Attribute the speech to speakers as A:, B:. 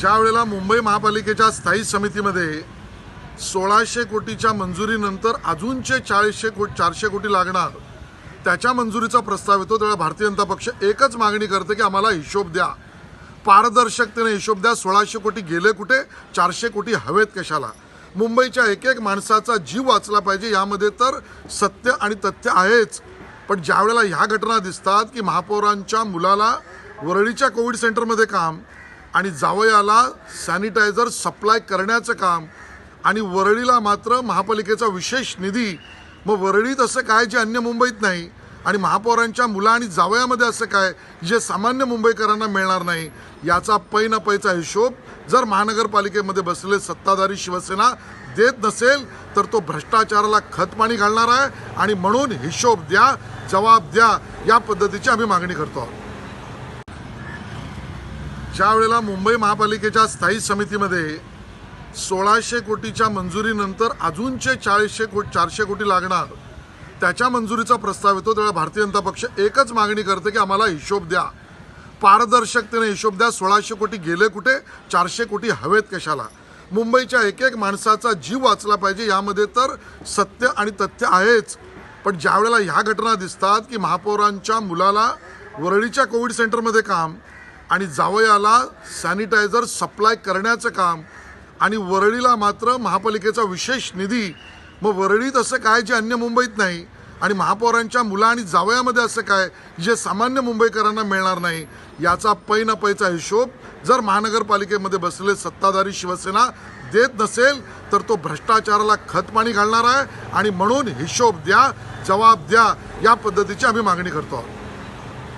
A: ज्यावेळेला मुंबई महापालिकेच्या स्थायी समितीमध्ये सोळाशे कोटीच्या मंजुरीनंतर अजूनचे चाळीसशे कोटी चारशे कोटी लागणार त्याच्या मंजुरीचा प्रस्ताव येतो त्यावेळेला भारतीय जनता पक्ष एकच मागणी करते की आम्हाला हिशोब द्या. पारदर्शकतेने हिशोब द्या सोळाशे कोटी गेले कुठे चारशे कोटी हवेत कशाला. मुंबईच्या एक एक माणसाचा जीव वाचला पाहिजे यामध्ये तर सत्य आणि तथ्य आहेच. पण ज्यावेळेला ह्या घटना दिसतात की महापौरांच्या मुलाला वरळीच्या कोविड सेंटरमध्ये काम आणि जावयाला सॅनिटायझर सप्लाय करण्याचं काम आणि वरळीला मात्र महापालिकेचा विशेष निधी. मग वरळीत असं काय जे अन्य मुंबईत नाही? आणि महापौरांच्या मुला आणि जावयामध्ये असं काय जे सामान्य मुंबईकरांना मिळणार नाही? याचा पै न पैचा हिशोब जर महानगरपालिकेमध्ये बसलेले सत्ताधारी शिवसेना देत नसेल तर तो भ्रष्टाचाराला खतपाणी घालणार आहे. आणि म्हणून हिशोब द्या जबाब द्या या पद्धतीची आम्ही मागणी करतो आहोत. ज्या वेळेला मुंबई महापालिकेच्या स्थायी समितीमध्ये सोळाशे कोटीच्या मंजुरीनंतर अजूनचे चाळीसशे को चारशे कोटी लागणार त्याच्या मंजुरीचा प्रस्ताव येतो त्यावेळेला भारतीय जनता पक्ष एकच मागणी करते की आम्हाला हिशोब द्या. पारदर्शकतेने हिशोब द्या सोळाशे कोटी गेले कुठे चारशे कोटी हवेत कशाला? मुंबईच्या एक एक माणसाचा जीव वाचला पाहिजे यामध्ये तर सत्य आणि तथ्य आहेच. पण ज्यावेळेला ह्या घटना दिसतात की महापौरांच्या मुलाला वरळीच्या कोविड सेंटरमध्ये काम आणि जावयाला सॅनिटायझर सप्लाय करण्याचं काम आणि वरळीला मात्र महापालिकेचा विशेष निधी. मग वरळीत असं काय जे अन्य मुंबईत नाही आणि महापौरांच्या मुला आणि जावयामध्ये असं काय जे सामान्य मुंबईकरांना मिळणार नाही याचा पै न पैचा हिशोब जर महानगरपालिकेमध्ये बसलेले सत्ताधारी शिवसेना देत नसेल तर तो भ्रष्टाचाराला खतपाणी घालणार आहे आणि म्हणून हिशोब द्या जबाब द्या या पद्धतीची आम्ही मागणी करतो आहोत.